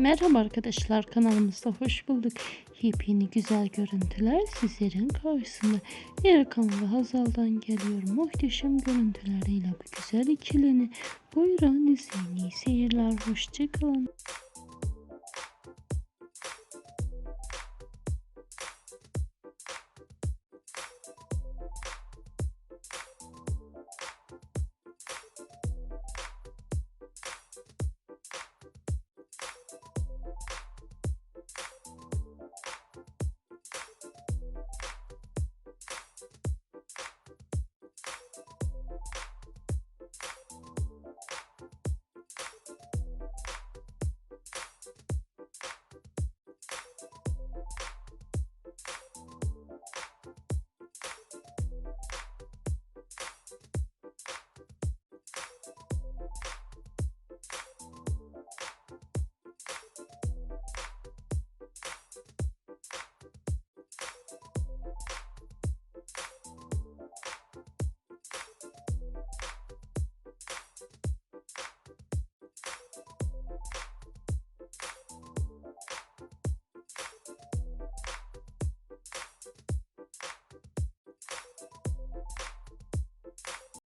Merhaba arkadaşlar kanalımızda hoş bulduk. Yepyeni güzel görüntüler sizlerin karşısında. Erkan ve Hazal'dan geliyor muhteşem görüntüleriyle bu güzel ikilini. Buyurun izleyin iyi seyirler. Hoşçakalın.